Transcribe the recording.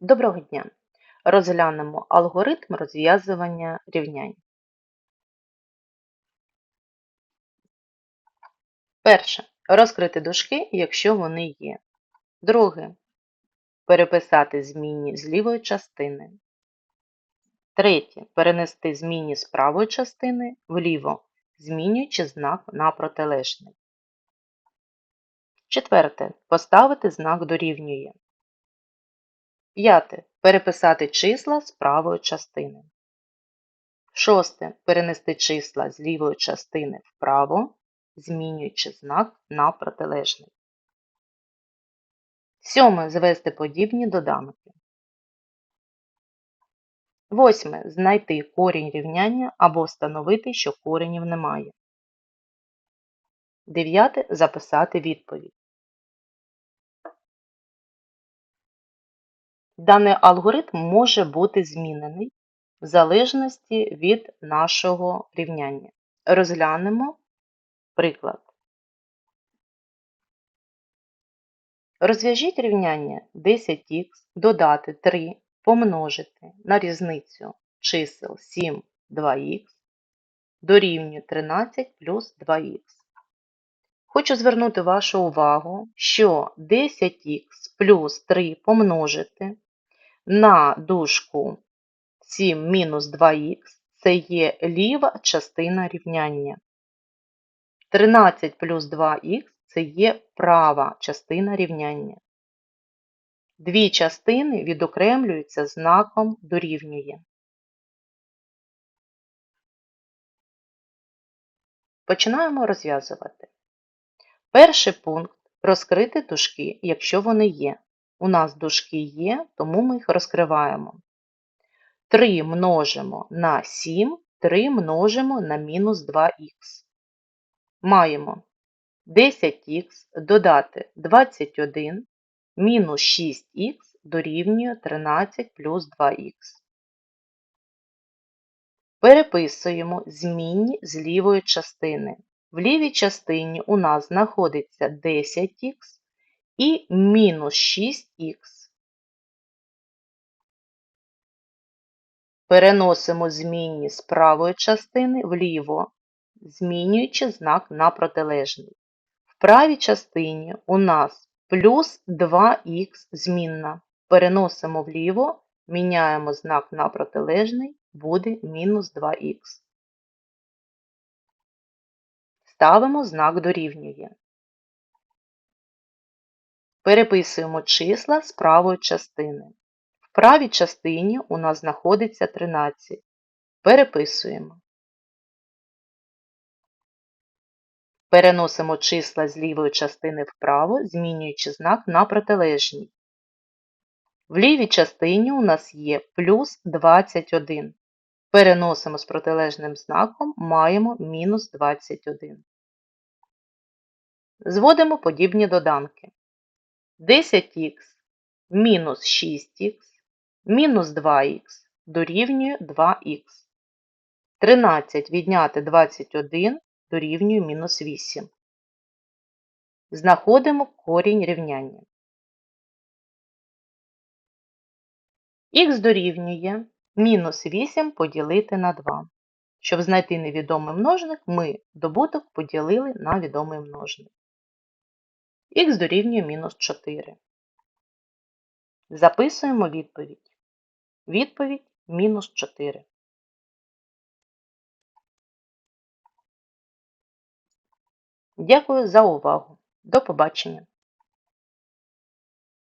Доброго дня! Розглянемо алгоритм розв'язування рівнянь. Перше. Розкрити дужки, якщо вони є. Друге. Переписати змінні з лівої частини. Третє. Перенести змінні з правої частини вліво, змінюючи знак на протилежний. Четверте. Поставити знак дорівнює. П'яте. Переписати числа з правої частини. Шосте. Перенести числа з лівої частини вправо, змінюючи знак на протилежний. Сьоме. Звести подібні доданки. Восьме. Знайти корінь рівняння або встановити, що коренів немає. Дев'яте. Записати відповідь. Даний алгоритм може бути змінений в залежності від нашого рівняння. Розглянемо приклад. Розв'яжіть рівняння 10х додати 3 помножити на різницю чисел 7 2х дорівнює 13 плюс 2х. Хочу звернути вашу увагу, що 10х плюс 3 помножити на дужку 7 мінус 2х це є ліва частина рівняння. 13 плюс 2х це є права частина рівняння. Дві частини відокремлюються знаком дорівнює. Починаємо розв'язувати. Перший пункт розкрити дужки, якщо вони є. У нас дужки є, тому ми їх розкриваємо. 3 множимо на 7, 3 множимо на мінус 2х. Маємо 10х додати 21 мінус 6х дорівнює 13 плюс 2х. Переписуємо змінні з лівої частини. В лівій частині у нас знаходиться 10х і мінус 6х. Переносимо змінні з правої частини вліво, змінюючи знак на протилежний. В правій частині у нас плюс 2х змінна. Переносимо вліво, міняємо знак на протилежний, буде мінус 2х. Ставимо знак дорівнює. Переписуємо числа з правої частини. В правій частині у нас знаходиться 13. Переписуємо. Переносимо числа з лівої частини вправо, змінюючи знак на протилежній. В лівій частині у нас є плюс 21. Переносимо з протилежним знаком, маємо мінус 21. Зводимо подібні доданки. 10х мінус 6х мінус 2х дорівнює 2х. 13 відняти 21 дорівнює мінус 8. Знаходимо корінь рівняння. Х дорівнює мінус 8 поділити на 2. Щоб знайти невідомий множник, ми добуток поділили на відомий множник. Х дорівнює мінус 4. Записуємо відповідь. Відповідь мінус 4. Дякую за увагу. До побачення!